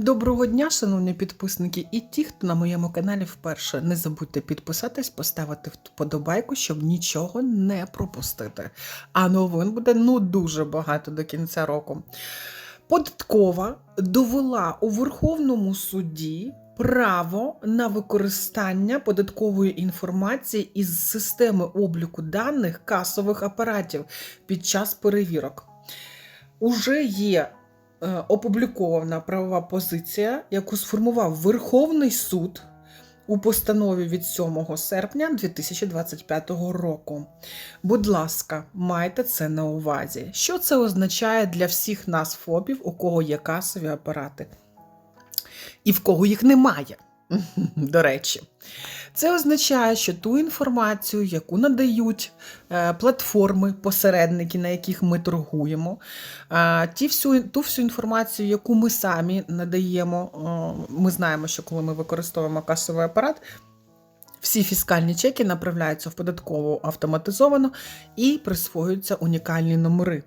Доброго дня, шановні підписники, і ті, хто на моєму каналі вперше. Не забудьте підписатись, поставити вподобайку, щоб нічого не пропустити. А новин буде ну дуже багато до кінця року. Податкова довела у Верховному суді право на використання податкової інформації із системи обліку даних касових апаратів під час перевірок. Уже є опублікована правова позиція, яку сформував Верховний суд у постанові від 7 серпня 2025 року. Будь ласка, майте це на увазі. Що це означає для всіх нас, ФОПів, у кого є касові апарати? І в кого їх немає. До речі, це означає, що ту інформацію, яку надають е, платформи, посередники, на яких ми торгуємо, е, ті всю, ту всю інформацію, яку ми самі надаємо, е, ми знаємо, що коли ми використовуємо касовий апарат, всі фіскальні чеки направляються в податкову автоматизовано і присвоюються унікальні номери.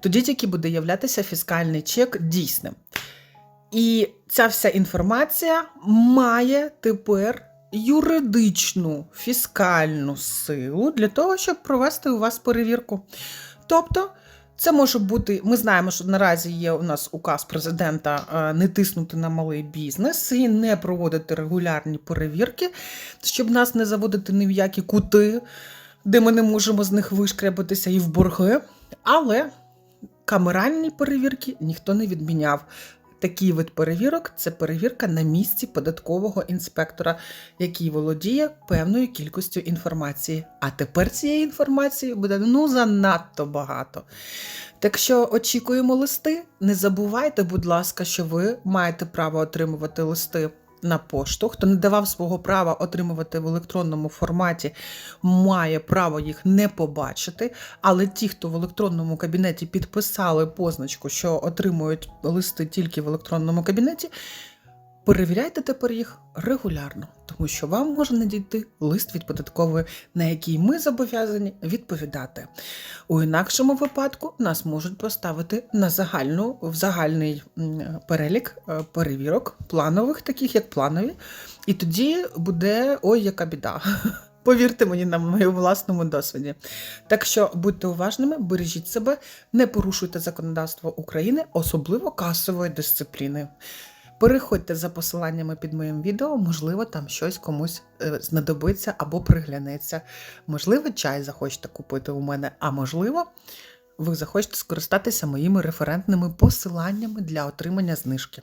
Тоді тільки буде являтися фіскальний чек дійсним. І ця вся інформація має тепер юридичну фіскальну силу для того, щоб провести у вас перевірку. Тобто, це може бути, ми знаємо, що наразі є у нас указ президента е, не тиснути на малий бізнес і не проводити регулярні перевірки, щоб нас не заводити ні в які кути, де ми не можемо з них вишкрябатися і в борги. Але камеральні перевірки ніхто не відміняв. Такий вид перевірок це перевірка на місці податкового інспектора, який володіє певною кількістю інформації. А тепер цієї інформації буде ну занадто багато. Так що очікуємо листи. Не забувайте, будь ласка, що ви маєте право отримувати листи на пошту. Хто не давав свого права отримувати в електронному форматі, має право їх не побачити. Але ті, хто в електронному кабінеті підписали позначку, що отримують листи тільки в електронному кабінеті, перевіряйте тепер їх регулярно, тому що вам може надійти лист від податкової, на який ми зобов'язані відповідати. У інакшому випадку нас можуть поставити на загальну в загальний перелік е, перевірок планових, таких як планові, і тоді буде ой, яка біда. Повірте мені на моєму власному досвіді. Так що будьте уважними, бережіть себе, не порушуйте законодавство України, особливо касової дисципліни. Переходьте за посиланнями під моїм відео, можливо, там щось комусь е, знадобиться або приглянеться. Можливо, чай захочете купити у мене, а можливо, ви захочете скористатися моїми референтними посиланнями для отримання знижки.